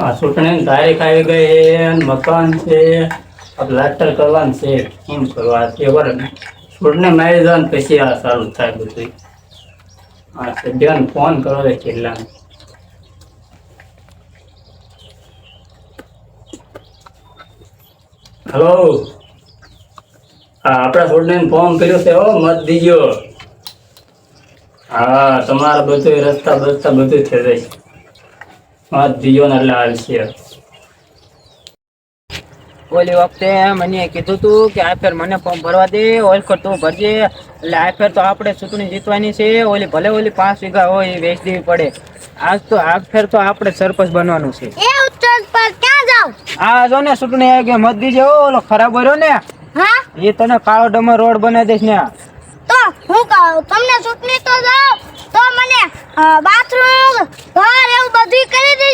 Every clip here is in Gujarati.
આ ચૂંટણીની તારીખ આવી ગઈ મકાન છે. લાટર કરવાનું છે. શું કરવા? તે બરાબર ચૂંટણી મારી જવાનું પછી આ સારું થાય બધું. હા સભ્યોને ફોન કરો છે કેટલા હલો હા આપણા ચૂંટણીનું ફોન કર્યો છે હો, મત દીજો. હા, તમારા બધું રસ્તા બસ્તા બધું થઈ જશે ઓલી વખતે મને કીધું તું કે આ ફેર મને ફોર્મ ભરવા દે ઓલખર તું ભરજે. એટલે આ ફેર તો આપણે ચૂંટણી જીતવાની છે ઓલી ભલે ઓલી પાંચ વીઘા હોય એ વેચ દેવી પડે. આજ તો આ ફેર તો આપણે સરપંચ બનવાનું છે. એ ઉત્તર પર ક્યાં જાવ? આ જો ને ચૂંટણી આવી ગઈ મત દીજે ઓલો ખરાબ રહ્યો ને. એ તને કાળો ડમર રોડ બનાવી દઈશ ને. તો હું તમને ચૂંટણી તો જાઉં તો મને બાથરૂમ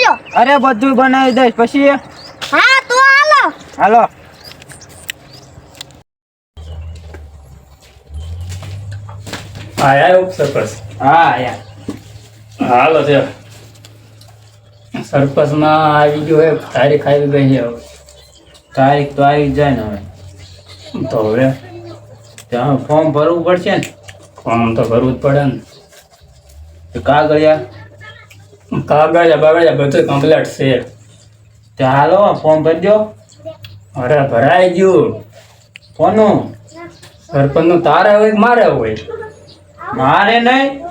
કરી અરે બધું બનાવી દઈશ. પછી? હા તો હાલો. હાલો. આયા સરપંચ? હા આયા. હાલો છે સરપંચમાં આવી ગયો હે તારીખ આવી ગઈ છે હવે. તારીખ તો આવી જાય ને હવે. તો હવે? ત્યાં ફોર્મ ભરવું પડશે ને? ફોર્મ તો ભરવું જ પડે ને. કાગળિયા? કાગળિયા બાગળિયા બધું કમ્પ્લીટ છે. ચાલો ફોર્મ ભરજો અરે, ભરાઈ ગયું. કોનું સરપંચનું તારે હોય કે મારે હોય? મારે નહીં.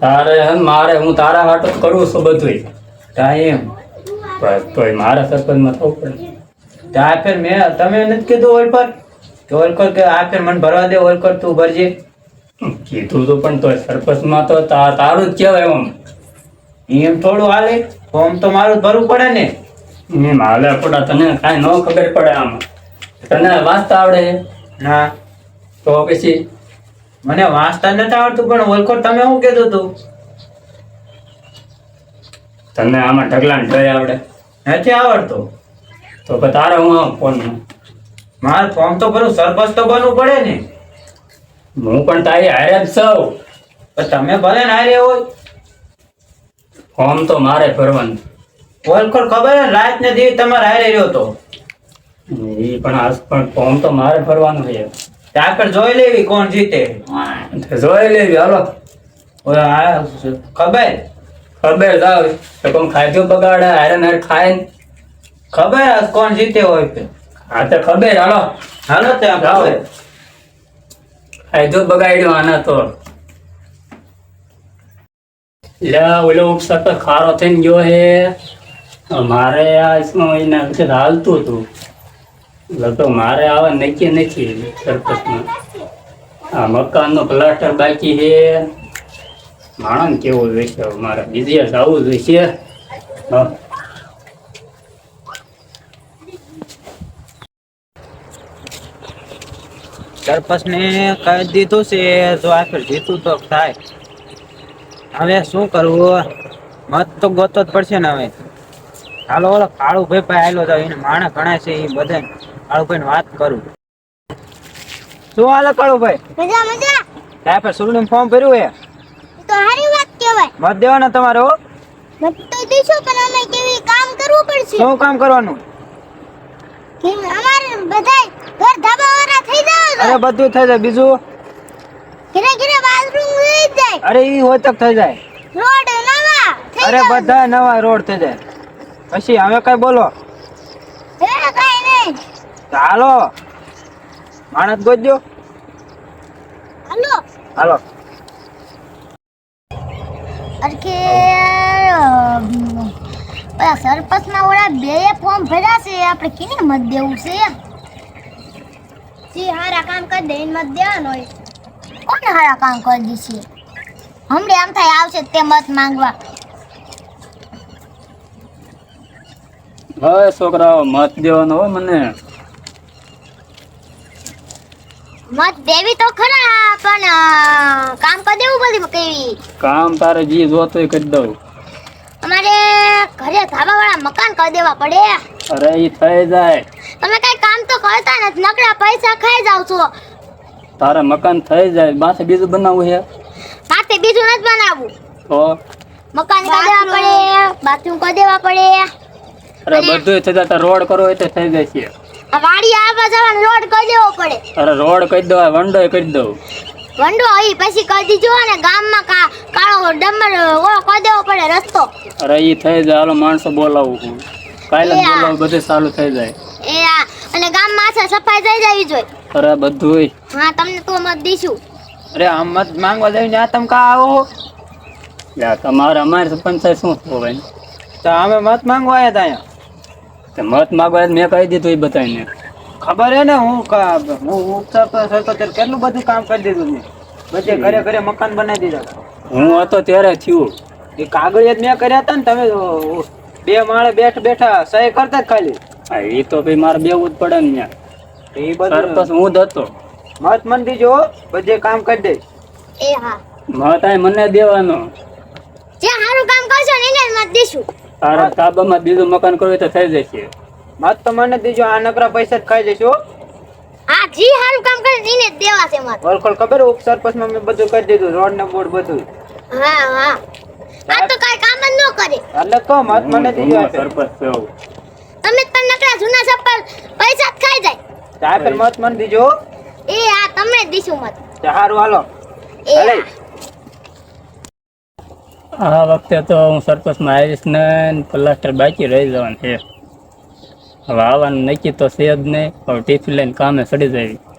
તારે હે મારે, હું તારા હાટો કરું છું બધું ટાઈમ. તોય મારા સરપંચમાં થવું પડે. ત્યાં ફેર મેં, તમે નથી કીધું ઓલ પર? કે ઓલકર કે આ ફેર મને ભરવા દે ઓલકર તું ભરજે. કીધું તું પણ તોય સરપંચમાં તા- તારું જ કહેવાય એમ. એમ થોડું હાલે ફોર્મ તો મારું ભરવું પડે ને. એમ હાલે પડા તને કાંઈ ન ખબર પડે આમ. તને વાંચતા આવડે? ના. તો પછી? મને વાંચતા નથી આવડતું પણ ઓલ કર તમે શું કીધું તું તને આમાં ઢગલાને ઢય આવડે. નથી આવડતું. તો તારે હું ફોન મારે ફોર્મ તો ભરું સરપંચ તો બનવું પડે ને. હું પણ તારી હારે જ સૌ તમે ભલે ને હારે હોય ફોર્મ તો મારે ભરવાનું. ઓલ કર ખબર? રાત ને દી તમારે હારે રહ્યો તો. એ પણ આજ પણ ફોર્મ તો મારે ભરવાનું છે. આગળ જોઈ લેવી કોણ જીતે. જોઈ લેવી હાલો. ખબર? ખબર જાવ. તો કોણ ખાધું બગાડે હારે ને હારે ખાય ખબર કોણ જીતે હોય હા તો ખબર હાલો. હાલો ત્યાં. ખબર. ખાધું બગાડ્યું આના તો. લે, ઓલો ઉપસર તો ખારો થઈને ગયો હે. મારે આ ઈસમાં વખત હાલતું હતું. લગભગ મારે આવે નક્કી નથી સરપંચમાં. આ મકાનનો પ્લાસ્ટર બાકી છે. માણસ કેવું જોઈશે મારે બીજી જવું જોઈશે હા. સરપંચ ને કહી દીધું છે, જો આખર જીતું તો થાય. હવે શું કરવું? મત તો ગોતો જ પડશે ને હવે. હાલો ઓલો કાળુભાઈ ભાઈ પાસે તો એને માણસ ઘણા છે એ બધે. કાળુભાઈ વાત કરું. શું હાલે કાળુભાઈ? મજા મજા. સાહેબ સુરનું ફોર્મ ભર્યું હે? તો સારી વાત કહેવાય. મત દેવાના તમારે? હો મત તો દેશો પણ અમે કેવી કામ કરવું પડશે? શું કામ કરવાનું? કે અમારે બધાય ઘર ધાબા વાળા થઈ જાવ અરે બધું થઈ જાય. બીજું? ઘરે ઘરે બાથરૂમ થઈ જાય. અરે ઈ હોતક થઈ જાય. રોડ નવા અરે બધા નવા રોડ થઈ જાય. પછી હવે કઈ બોલો? હે કઈ નહીં. ચાલો હાલો. માણસ ગોતજો હાલો. હાલો. અરકે પેલા સરપંચના ઓલા બે ફોર્મ ભર્યા છે. આપણે કેને મત દેવું છે? જે હારા કામ કરી દે મત દેવાનું હોય. કોને હારા કામ કરી દેશે? હમણે આમ થાય આવશે તે મત માંગવા. હવે છોકરાઓ મત દેવાનો હો મને. મત દેવી તો ખરા પણ કામ કરી દેવું બધી કેવી? કામ તારે જે જોતો કરી દઉં. અમારે ઘરે ધાબા વાળા મકાન કરી દેવા પડે. અરે એ થઈ જાય. તમે કઈ કામ તો કરતા નથી. નકરા પૈસા ખાઈ જાવ છો. તારે મકાન થઈ જાય બાસે બીજું બનાવવું છે? માથે બીજું નથી બનાવવું. તો? મકાન કાઢવા પડે બાથરૂમ કરી દેવા પડે. અરે બધું થઈ તો રોડ કરવો હોય તો થઈ જાય આ વાડી આવવા જવાનો રોડ કરી દેવો પડે? અરે રોડ કરી દો વંડો કરી દઉં વંડો અહીં પછી કરી દીજો અને ગામમાં કા કાળો ડમર ઓળો કરી દેવો પડે રસ્તો? અરે ઈ થઈ જાય હાલો માણસો બોલાવું હું. કાલે આ. બોલાવું બધું સારું થઈ જાય. એ આ અને ગામમાં આછા સફાઈ થઈ જવી જોઈએ. અરે બધુંય. હા તમને તો મત દઈશું અરે આમ મત માંગવા જઈને આ તમે કા આવો તમારે અમારે પંચાયત શું હોય તો અમે મત માંગવા આવ્યા હતા અહીંયા. તે મત માંગવા મેં કહી દીધું એ બતાવીને ખબર હે ને હું કા- હું ઉપસરપંચ તો ત્યારે કેટલું બધું કામ કરી દીધું મેં? બધે ઘરે ઘરે મકાન બનાવી દીધા. હું હતો ત્યારે થયું. એ કાગળિયા જ મેં કર્યા હતા ને તમે બે માળે બેઠ બેઠા સહી કરતા જ ખાલી. હા એ તો ભાઈ મારે બેવું જ પડે ને ત્યાં એ બધું સરપંચ હું જ મત મન દીજો બધે કામ કરી દે. એ હા. મત આ મને દેવાનો. જે સારું કામ કરશો ને એને મત દઈશું તારા તાબામાં બીજું મકાન કરવું તો થઈ જશે. મત તો મને દીજો આ નકરા પૈસા જ ખાઈ જઈશું હા જી સારું કામ કરે એને દેવા છે મત. વરખોલ ખબર ઉપસરપંચમાં મેં બધું કરી દીધું રોડ ને બોર્ડ બધું. હા હા. આ તો કાઈ કામ જ ન કરે. એટલે મત મને દીજો સરપંચ છું. તમે પણ નકરા જૂના ચપ્પલ પૈસા જ ખાઈ જાય. તો પર મત મન દીજો. એ આ તમે દીશું મત. સારું હાલો. એ આ. વખતે તો હું સરપંચમાં આવીશ ને પ્લાસ્ટર બાકી રહી જવાનું છે. હવે આવવાનું નક્કી તો છે જ નહીં. હવે ટીફી લઈને કામે ચડી જાય